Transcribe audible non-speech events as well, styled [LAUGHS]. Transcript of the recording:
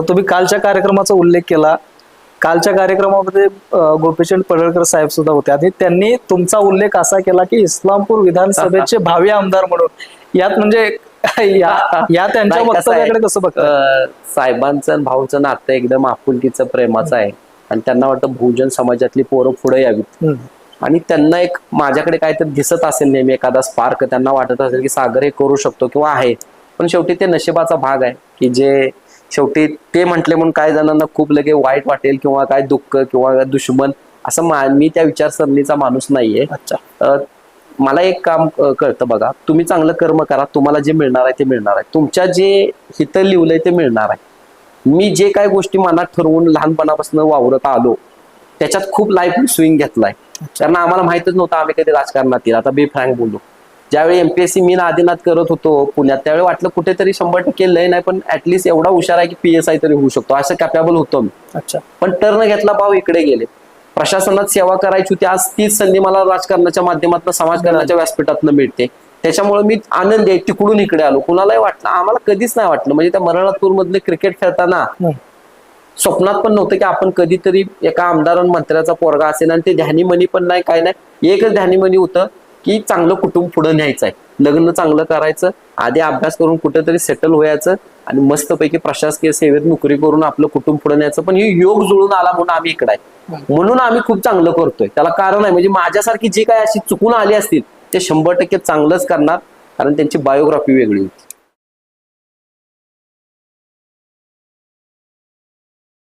तुम्ही कालच्या कार्यक्रमाचा उल्लेख केला. कालच्या कार्यक्रमामध्ये गोपीचंद पडळकर साहेब सुद्धा होते. आणि त्यांनी तुमचा उल्लेख असा केला की इस्लामपूर विधानसभेचे [LAUGHS] भावी आमदार म्हणून. यात म्हणजे या या त्यांच्या वक्तव्याकडे कसं बघता? अं, साहेबांचं आणि भाऊचं नातं एकदम आपुलकीचं प्रेमाचं आहे. आणि त्यांना वाटतं बहुजन समाजातली पोरं पुढे यावीत. आणि त्यांना एक माझ्याकडे काहीतरी दिसत असेल नेहमी एखादा स्पार्क त्यांना वाटत असेल की सागर हे करू शकतो किंवा आहे. पण शेवटी ते नशिबाचा भाग आहे की जे शेवटी ते म्हटले म्हणून काही जणांना खूप लगे वाईट वाटेल किंवा काय दुःख किंवा दुश्मन असं मा- मी त्या विचारसरणीचा माणूस नाहीये. अच्छा. मला एक काम कळतं बघा. तुम्ही चांगलं कर्म करा. तुम्हाला जे मिळणार आहे ते मिळणार आहे. तुमच्या जे हिथं लिहिलंय ते मिळणार आहे. मी जे काही गोष्टी मनात ठरवून लहानपणापासून वावरत आलो त्याच्यात खूप लाईफ स्विंग घेतलाय. कारण आम्हाला माहितच नव्हतं आम्ही कधी राजकारणात येईल आता बी फ्रँक बोललो ज्यावेळी एमपीएससी मी आदिनाथ करत होतो पुण्यात त्यावेळी वाटलं कुठेतरी शंभर टक्के लय नाही पण ऍटलीस्ट एवढा हुशार आहे की पीएसआय तरी होऊ शकतो. असं कॅपेबल होतो मी. अच्छा. पण टर्न घेतला भाव इकडे गेले. प्रशासनात सेवा करायची होती आज तीच संधी मला राजकारणाच्या माध्यमातून समाजकारणाच्या व्यासपीठातून मिळते. त्याच्यामुळे मी आनंदी आहे तिकडून इकडे आलो. कुणालाही वाटलं आम्हाला कधीच नाही वाटलं. म्हणजे त्या मरणपूर मधले क्रिकेट खेळताना. स्वप्नात पण नव्हतं की आपण कधीतरी एका आमदार मंत्र्याचा पोरगा असेल आणि ते ध्यानीमनी पण नाही काय नाही. एकच ध्यानीमनी होतं की चांगलं कुटुंब पुढे न्यायचं आहे लग्न चांगलं करायचं आधी अभ्यास करून कुठेतरी सेटल व्हायचं आणि मस्तपैकी प्रशासकीय सेवेत नोकरी करून आपलं कुटुंब पुढे न्यायचं. पण हे योग जुळून आला म्हणून आम्ही इकडे आहे. म्हणून आम्ही खूप चांगलं करतोय. त्याला कारण आहे म्हणजे माझ्यासारखी जी काय अशी चुकून आली असतील ते शंभर टक्के चांगलंच करणार कारण त्यांची बायोग्राफी वेगळी होती.